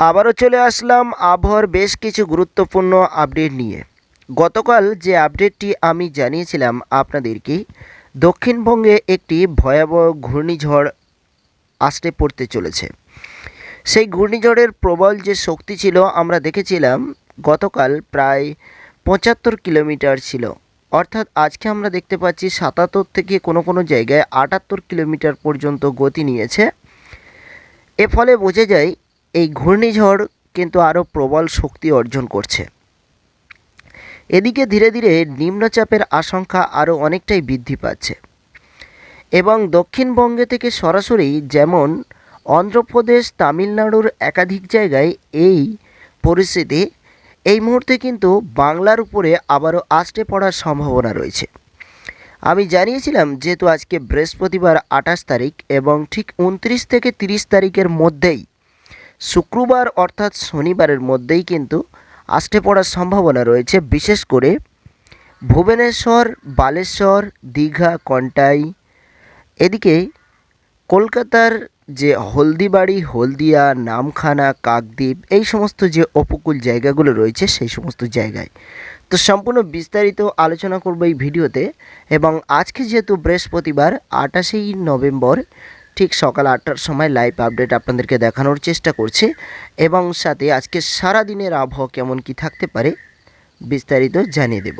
আবারও চলে আসলাম আবহাওয়ার বেশ কিছু গুরুত্বপূর্ণ আপডেট নিয়ে। গতকাল যে আপডেটটি আমি জানিয়েছিলাম আপনাদেরকে, দক্ষিণবঙ্গে একটি ভয়াবহ ঘূর্ণিঝড় আসতে পড়তে চলেছে। সেই ঘূর্ণিঝড়ের প্রবল যে শক্তি ছিল, আমরা দেখেছিলাম গতকাল প্রায় পঁচাত্তর কিলোমিটার ছিল। অর্থাৎ আজকে আমরা দেখতে পাচ্ছি সাতাত্তর থেকে কোনো কোনো জায়গায় আটাত্তর কিলোমিটার পর্যন্ত গতি নিয়েছে। এ ফলে বোঝা যায় এই ঘূর্ণিঝড় কিন্তু আরও প্রবল শক্তি অর্জন করছে। এদিকে ধীরে ধীরে নিম্নচাপের আশঙ্কা আরও অনেকটাই বৃদ্ধি পাচ্ছে। এবং দক্ষিণবঙ্গে থেকে সরাসরি যেমন অন্ধ্রপ্রদেশ, তামিলনাড়ুর একাধিক জায়গায় এই পরিস্থিতি, এই মুহূর্তে কিন্তু বাংলার উপরে আবারও আসতে পড়ার সম্ভাবনা রয়েছে। আমি জানিয়েছিলাম যেহেতু আজকে বৃহস্পতিবার আঠাশ তারিখ এবং ঠিক উনত্রিশ থেকে তিরিশ তারিখের মধ্যেই শুক্রবার অর্থাৎ শনিবারের মধ্যেই কিন্তু আসতে পড়ার সম্ভাবনা রয়েছে, বিশেষ করে ভুবনেশ্বর, বালেশ্বর, দীঘা, কন্টাই। এদিকে কলকাতার যে হলদিবাড়ি, হলদিয়া, নামখানা, কাকদ্বীপ, এই সমস্ত যে উপকূল জায়গাগুলো রয়েছে সেই সমস্ত জায়গায়। তো সম্পূর্ণ বিস্তারিত আলোচনা করব এই ভিডিওতে এবং আজকে যেহেতু বৃহস্পতিবার, আটাশেই নভেম্বর ঠিক সকাল আটটার সময় লাইভ আপডেট আপনাদেরকে দেখানোর চেষ্টা করছি এবং সাথে আজকে সারা দিনের আবহাওয়া কেমন কি থাকতে পারে বিস্তারিত জানিয়ে দেব।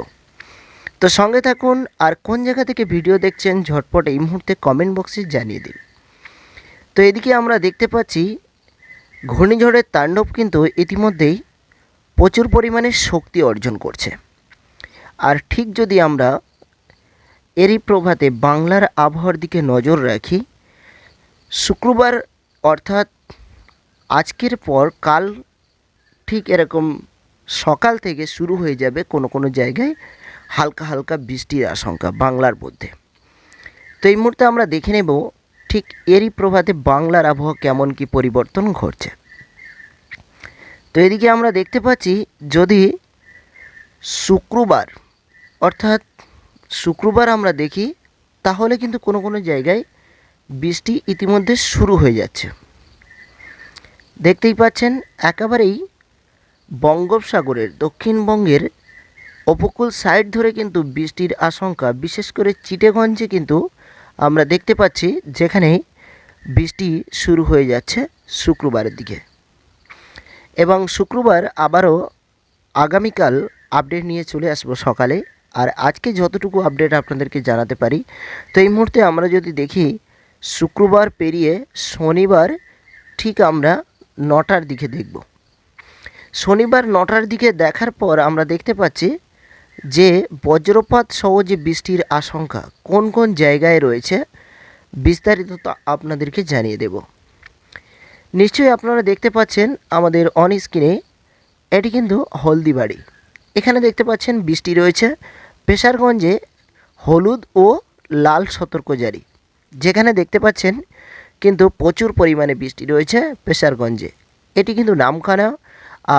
তো সঙ্গে থাকুন আর কোন জায়গা থেকে ভিডিও দেখছেন ঝটপট এই মুহূর্তে কমেন্ট বক্সে জানিয়ে দিন। তো এদিকে আমরা দেখতে পাচ্ছি ঘূর্ণিঝড়ের তাণ্ডব কিন্তু ইতিমধ্যেই প্রচুর পরিমাণে শক্তি অর্জন করছে। আর ঠিক যদি আমরা এরই প্রভাতে বাংলার আবহাওয়ার দিকে নজর রাখি শুক্রবার অর্থাৎ আজকের পর কাল ঠিক এরকম সকাল থেকে শুরু হয়ে যাবে কোনো কোনো জায়গায় হালকা হালকা বৃষ্টির আশঙ্কা বাংলার মধ্যে। তো এই মুহূর্তে আমরা দেখে নেব ঠিক এরই প্রভাতে বাংলার আবহাওয়া কেমন কি পরিবর্তন ঘটছে। তো এদিকে আমরা দেখতে পাচ্ছি যদি শুক্রবার অর্থাৎ শুক্রবার আমরা দেখি তাহলে কিন্তু কোনো কোনো জায়গায় বৃষ্টি ইতিমধ্যে শুরু হয়ে যাচ্ছে। দেখতেই পাচ্ছেন, একেবারেই বঙ্গোপসাগরের দক্ষিণবঙ্গের উপকূল সাইড ধরে কিন্তু বৃষ্টির আশঙ্কা, বিশেষ করে চিটেগঞ্জে কিন্তু আমরা দেখতে পাচ্ছি যেখানে বৃষ্টি শুরু হয়ে যাচ্ছে শুক্রবারের দিকে। এবং শুক্রবার আবারও আগামীকাল আপডেট নিয়ে চলে আসব সকালে। আর আজকে যতটুকু আপডেট আপনাদেরকে জানাতে পারি, তো এই মুহূর্তে আমরা যদি দেখি শুক্রবার পেরিয়ে শনিবার ঠিক আমরা নটার দিকে দেখব। শনিবার নটার দিকে দেখার পর আমরা দেখতে পাচ্ছি যে বজ্রপাত সহ যে বৃষ্টির আশঙ্কা কোন কোন জায়গায় রয়েছে বিস্তারিত আপনাদেরকে জানিয়ে দেব। নিশ্চয়ই আপনারা দেখতে পাচ্ছেন আমাদের অন স্ক্রিনে এটি কিন্তু হলদিবাড়ি। এখানে দেখতে পাচ্ছেন বৃষ্টি রয়েছে। পেশারগঞ্জে হলুদ ও লাল সতর্ক জারি যেখানে দেখতে পাচ্ছেন কিন্তু প্রচুর পরিমাণে বৃষ্টি রয়েছে পেশারগঞ্জে এটি কিন্তু নামখানা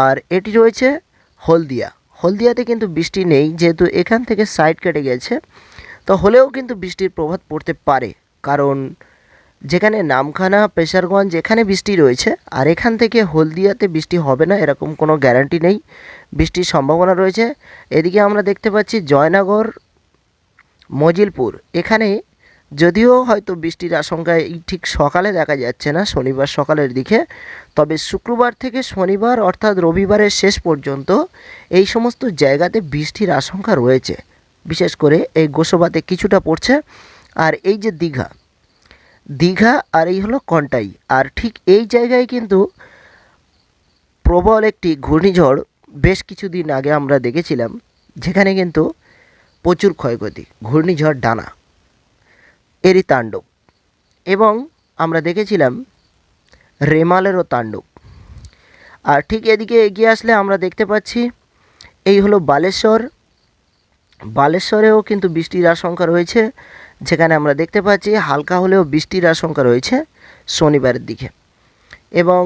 আর এটি রয়েছে হলদিয়া। হলদিয়াতে কিন্তু বৃষ্টি নেই, যেহেতু এখান থেকে সাইড কেটে গেছে, তো হলেও কিন্তু বৃষ্টির প্রভাব পড়তে পারে। কারণ যেখানে নামখানা পেশারগঞ্জ এখানে বৃষ্টি রয়েছে, আর এখান থেকে হলদিয়াতে বৃষ্টি হবে না, এরকম কোনো গ্যারান্টি নেই। বৃষ্টির সম্ভাবনা রয়েছে। এদিকে আমরা দেখতে পাচ্ছি জয়নগর, মজিলপুর। এখানে যদিও হয়তো বৃষ্টির আশঙ্কা এই ঠিক সকালে দেখা যাচ্ছে না শনিবার সকালের দিকে, তবে শুক্রবার থেকে শনিবার অর্থাৎ রবিবারের শেষ পর্যন্ত এই সমস্ত জায়গাতে বৃষ্টির আশঙ্কা রয়েছে। বিশেষ করে এই গোসবাতে কিছুটা পড়ছে। আর এই যে দীঘা দীঘা আর এই হলো কন্টাই। আর ঠিক এই জায়গায় কিন্তু প্রবল একটি ঘূর্ণিঝড় বেশ কিছুদিন আগে আমরা দেখেছিলাম, যেখানে কিন্তু প্রচুর ক্ষয়ক্ষতি, ঘূর্ণিঝড় ডানা। এরই তাণ্ডব। এবং আমরা দেখেছিলাম রেমালেরও তাণ্ডব। আর ঠিক এদিকে এগিয়ে আসলে আমরা দেখতে পাচ্ছি, এই হলো বালেশ্বর। বালেশ্বরেও কিন্তু বৃষ্টির আশঙ্কা রয়েছে। যেখানে আমরা দেখতে পাচ্ছি হালকা হলেও বৃষ্টির আশঙ্কা রয়েছে শনিবারের দিকে। এবং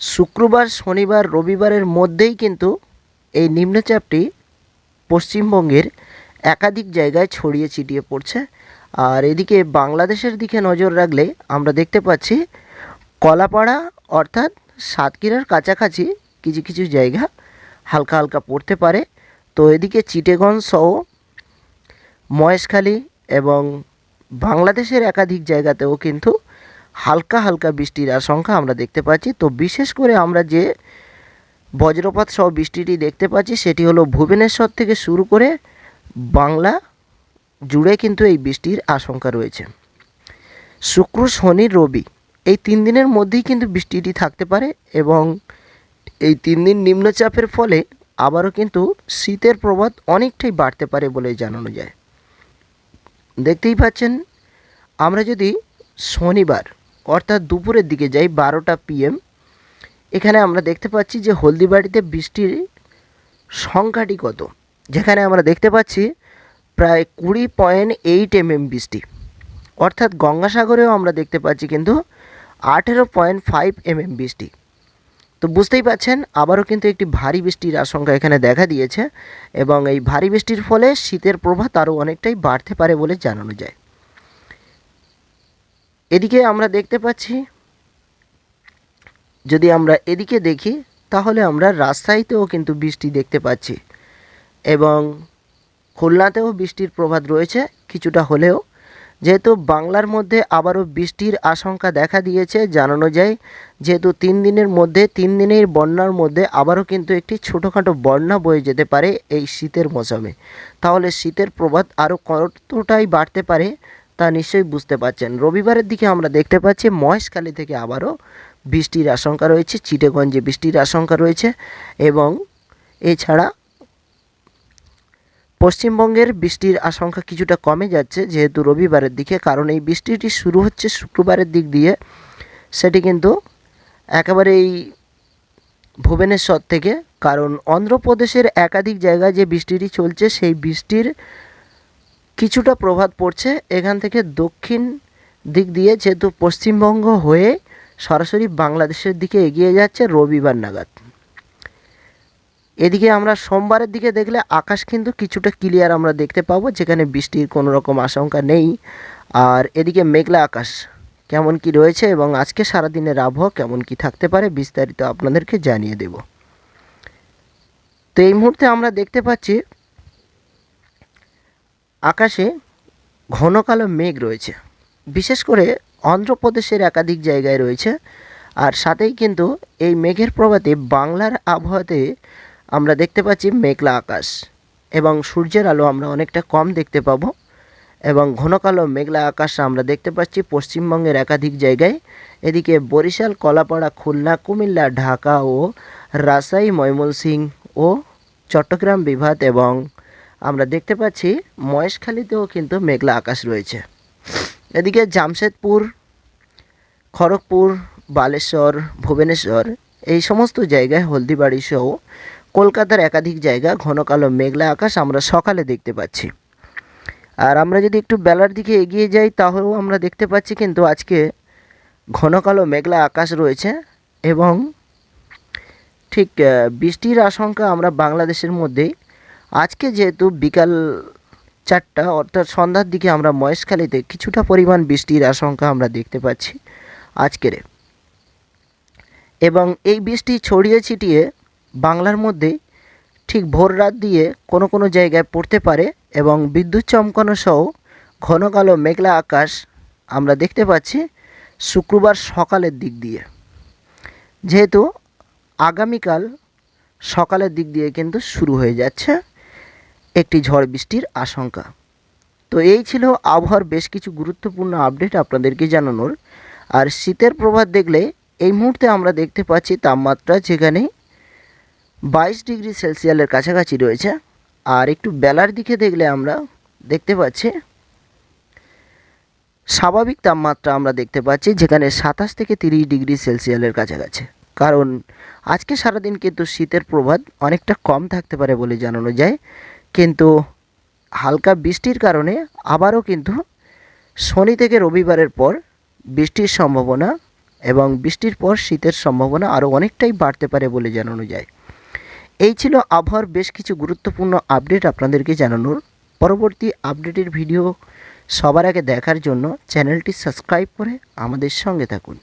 শুক্রবার, শনিবার, রবিবারের মধ্যেই কিন্তু এই নিম্নচাপটি পশ্চিমবঙ্গের একাধিক জায়গায় ছড়িয়ে ছিটিয়ে পড়ছে। আর এদিকে বাংলাদেশের দিকে নজর রাখলে আমরা দেখতে পাচ্ছি কলাপাড়া অর্থাৎ সাতক্ষীরার কাছাকাছি কিছু কিছু জায়গা হালকা হালকা পড়তে পারে। তো এদিকে চিটেগঞ্জ সহ মহেশখালী এবং বাংলাদেশের একাধিক জায়গাতেও কিন্তু হালকা হালকা বৃষ্টির আশঙ্কা আমরা দেখতে পাচ্ছি। তো বিশেষ করে আমরা যে বজ্রপাত সহ বৃষ্টিটি দেখতে পাচ্ছি, সেটি হলো ভুবনেশ্বর থেকে শুরু করে বাংলা জুড়ে কিন্তু এই বৃষ্টির আশঙ্কা রয়েছে। শুক্র, শনি, রবি এই তিন দিনের মধ্যেই কিন্তু বৃষ্টিটি থাকতে পারে এবং এই তিন দিন নিম্নচাপের ফলে আবারও কিন্তু শীতের প্রভাব অনেকটাই বাড়তে পারে বলে জানানো যায়। দেখতেই পাচ্ছেন, আমরা যদি শনিবার অর্থাৎ দুপুরের দিকে যাই বারোটা পিএম, এখানে আমরা দেখতে পাচ্ছি যে হলদিবাড়িতে বৃষ্টির সংখ্যাটি কত। যেখানে আমরা দেখতে পাচ্ছি প্রায় কুড়ি পয়েন্ট এইট এমএম বৃষ্টি। অর্থাৎ গঙ্গাসাগরেও আমরা দেখতে পাচ্ছি কিন্তু আঠেরো পয়েন্ট ফাইভ এমএম বৃষ্টি। তো বুঝতেই পাচ্ছেন, আবারও কিন্তু একটি ভারী বৃষ্টির আশঙ্কা এখানে দেখা দিয়েছে এবং এই ভারী বৃষ্টির ফলে শীতের প্রভাব আরও অনেকটাই বাড়তে পারে বলে জানানো যায়। এদিকে আমরা দেখতে পাচ্ছি, যদি আমরা এদিকে দেখি, তাহলে আমরা রাজশাহীতেও কিন্তু বৃষ্টি দেখতে পাচ্ছি এবং খুলনাতেও বৃষ্টির প্রভাব রয়েছে, কিছুটা হলেও। যেহেতু বাংলার মধ্যে আবারও বৃষ্টির আশঙ্কা দেখা দিয়েছে, জানানো যায় যেহেতু তিন দিনের মধ্যে, তিন দিনের বন্যার মধ্যে আবারও কিন্তু একটি ছোটোখাটো বন্যা বয়ে যেতে পারে এই শীতের মৌসুমে। তাহলে শীতের প্রভাব আরও কতটাই বাড়তে পারে, তা নিশ্চয়ই বুঝতে পারছেন। রবিবারের দিকে আমরা দেখতে পাচ্ছি, মহেশখালী থেকে আবারও বৃষ্টির আশঙ্কা রয়েছে, চিটেগঞ্জে বৃষ্টির আশঙ্কা রয়েছে এবং এছাড়া পশ্চিমবঙ্গের বৃষ্টির আশঙ্কা কিছুটা কমে যাচ্ছে, যেহেতু রবিবারের দিকে, কারণ এই বৃষ্টিটি শুরু হচ্ছে শুক্রবারের দিক দিয়ে। সেটি কিন্তু একেবারেই ভুবনেশ্বর থেকে, কারণ অন্ধ্রপ্রদেশের একাধিক জায়গায় যে বৃষ্টিটি চলছে, সেই বৃষ্টির কিছুটা প্রভাব পড়ছে এখান থেকে দক্ষিণ দিক দিয়ে, যেহেতু পশ্চিমবঙ্গ হয়ে সরাসরি বাংলাদেশের দিকে এগিয়ে যাচ্ছে রবিবার নাগাদ। এদিকে আমরা সোমবারের দিকে দেখলে আকাশ কিন্তু কিছুটা ক্লিয়ার আমরা দেখতে পাবো, যেখানে বৃষ্টির কোনো রকম আশঙ্কা নেই। আর এদিকে মেঘলা আকাশ, কেমন কি রয়েছে এবং আজকে সারাদিনের আবহাওয়া কেমন কি থাকতে পারে বিস্তারিত আপনাদেরকে জানিয়ে দেব। তো এই মুহূর্তে আমরা দেখতে পাচ্ছি আকাশে ঘন কালো মেঘ রয়েছে, বিশেষ করে অন্ধ্রপ্রদেশের একাধিক জায়গায় রয়েছে। আর সাথেই কিন্তু এই মেঘের প্রভাতে বাংলার আবহাওয়াতে আমরা দেখতে পাচ্ছি মেঘলা আকাশ এবং সূর্যের আলো আমরা অনেকটা কম দেখতে পাবো এবং ঘন কালো মেঘলা আকাশ আমরা দেখতে পাচ্ছি পশ্চিমবঙ্গের একাধিক জায়গায়। এদিকে বরিশাল, কলাপাড়া, খুলনা, কুমিল্লা, ঢাকা ও রাজশাহী, ময়মনসিংহ ও চট্টগ্রাম বিভাগ এবং আমরা দেখতে পাচ্ছি মহেশখালীতেও কিন্তু মেঘলা আকাশ রয়েছে। এদিকে জামশেদপুর, খড়গপুর, বালেশ্বর, ভুবনেশ্বর এই সমস্ত জায়গায় হলদিবাড়ি সহ কলকাতার একাধিক জায়গা, ঘন কালো মেঘলা আকাশ আমরা সকালে দেখতে পাচ্ছি। আর আমরা যদি একটু বেলার দিকে এগিয়ে যাই, তাহলেও আমরা দেখতে পাচ্ছি কিন্তু আজকে ঘন কালো মেঘলা আকাশ রয়েছে এবং ঠিক বৃষ্টির আশঙ্কা আমরা বাংলাদেশের মধ্যেই। আজকে যেহেতু বিকাল চারটা, অর্থাৎ সন্ধ্যার দিকে আমরা মহেশখালীতে কিছুটা পরিমাণ বৃষ্টির আশঙ্কা আমরা দেখতে পাচ্ছি আজকের। এবং এই বৃষ্টি ছড়িয়ে ছিটিয়ে বাংলার মধ্যে ঠিক ভোর রাত দিয়ে কোনো কোনো জায়গায় পড়তে পারে এবং বিদ্যুৎ চমকানো সহ ঘন কালো মেঘলা আকাশ আমরা দেখতে পাচ্ছি শুক্রবার সকালের দিক দিয়ে। যেহেতু আগামীকাল সকালের দিক দিয়ে কিন্তু শুরু হয়ে যাচ্ছে একটি ঝড় বৃষ্টির আশঙ্কা। তো এই ছিল আবহাওয়ার বেশ কিছু গুরুত্বপূর্ণ আপডেট আপনাদেরকে জানানোর। আর শীতের প্রভাব দেখলে এই মুহূর্তে আমরা দেখতে পাচ্ছি তাপমাত্রা যেখানে বাইশ ডিগ্রি সেলসিয়ালের কাছাকাছি রয়েছে। আর একটু বেলার দিকে দেখলে আমরা দেখতে পাচ্ছি, স্বাভাবিক তাপমাত্রা আমরা দেখতে পাচ্ছি যেখানে সাতাশ থেকে তিরিশ ডিগ্রি সেলসিয়ালের কাছাকাছি। কারণ আজকে সারাদিন কিন্তু শীতের প্রভাব অনেকটা কম থাকতে পারে বলে জানানো যায়। কিন্তু হালকা বৃষ্টির কারণে আবারও কিন্তু শনি থেকে রবিবারের পর বৃষ্টির সম্ভাবনা এবং বৃষ্টির পর শীতের সম্ভাবনা আরও অনেকটাই বাড়তে পারে বলে জানানো যায়। এই ছিল আবহাওয়ার বেশ কিছু গুরুত্বপূর্ণ আপডেট আপনাদেরকে জানানোর। পরবর্তী আপডেটের ভিডিও সবার আগে দেখার জন্য চ্যানেলটি সাবস্ক্রাইব করে আমাদের সঙ্গে থাকুন।